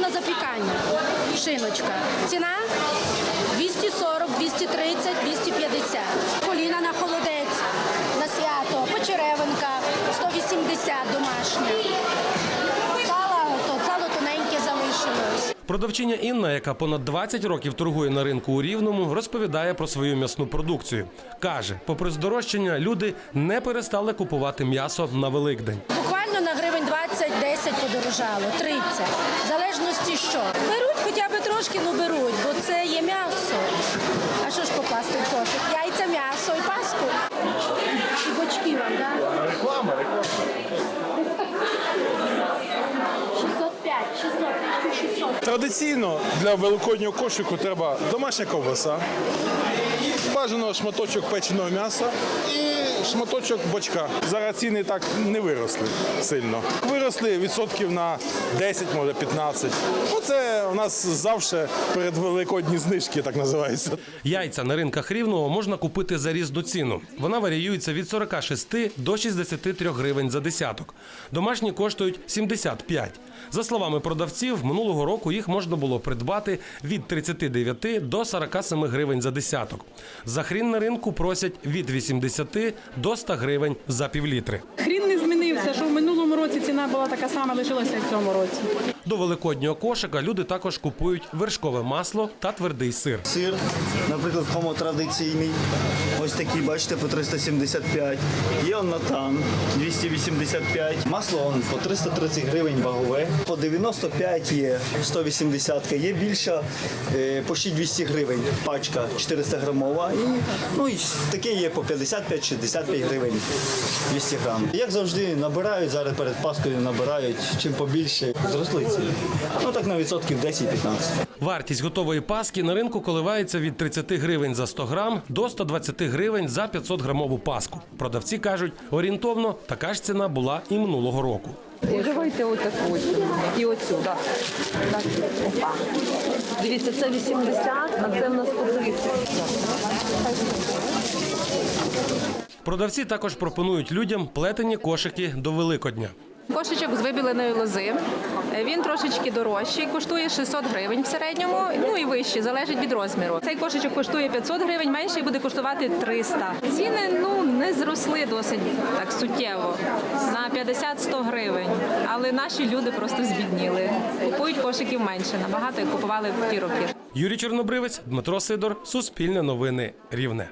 на запікання. Шиночка. Ціна 240, 230, 250. Коліна на холодець, на свято, почеревинка 180 домашня. Продавчиня Інна, яка понад 20 років торгує на ринку у Рівному, розповідає про свою м'ясну продукцію. Каже, попри здорожчання, люди не перестали купувати м'ясо на Великдень. Буквально на гривень 20, 10 подорожало, 30. В залежності що. Беруть хоча б трошки, ну беруть, бо це є м'ясо. А що ж попасти в кошик? Яйця, м'ясо і паску. І бочки вам, так? Реклама, реклама. 605, 600, 1600. Традиційно для великоднього кошику треба домашня ковбаса, бажано шматочок печеного м'яса і шматочок бочка. Зараз ціни так не виросли сильно. Виросли відсотків на 10, може 15. Ну це у нас завжди перед великодні знижки, так називається. Яйця на ринках Рівного можна купити за різну ціну. Вона варіюється від 46 до 63 гривень за десяток. Домашні коштують 75. За словами продавців, минулого року їх можна було придбати від 39 до 47 гривень за десяток. За хрін на ринку просять від 80 до 100 гривень за півлітри. Хрін не змінився, що в минулому році ціна була така сама, лишилася в цьому році. До великоднього кошика люди також купують вершкове масло та твердий сир. Сир, наприклад, хомо традиційний. Ось такий, бачите, по 375. Є он натан 285. Масло он по 330 гривень вагове. По 95 є 180. Є більша е, по ще 200 гривень. Пачка 400 грамова. І, ну, і таке є по 55-65 гривень 200 грам. Як завжди, набирають зараз перед Паскою набирають чим побільше. Зросли ціни. Ну так на відсотків 10-15. Вартість готової паски на ринку коливається від 30 гривень за 100 грам до 120 гривень за 500 грамову паску. Продавці кажуть, орієнтовно така ж ціна була і минулого року. Давайте отаку і опа. Дивіться, це 80, а це в нас по 30. Продавці також пропонують людям плетені кошики до Великодня. Кошечок з вибіленої лози. Е, Він трошечки дорожчий, коштує 600 гривень в середньому, ну і вищий, залежить від розміру. Цей кошечок коштує 500 гривень, менший буде коштувати 300. Ціни ну не зросли досить так суттєво на 50-100 гривень. Але наші люди просто збідніли. Купують кошиків менше, набагато як купували в ті роки. Юрій Чорнобривець, Дмитро Сидор, Суспільне новини, Рівне.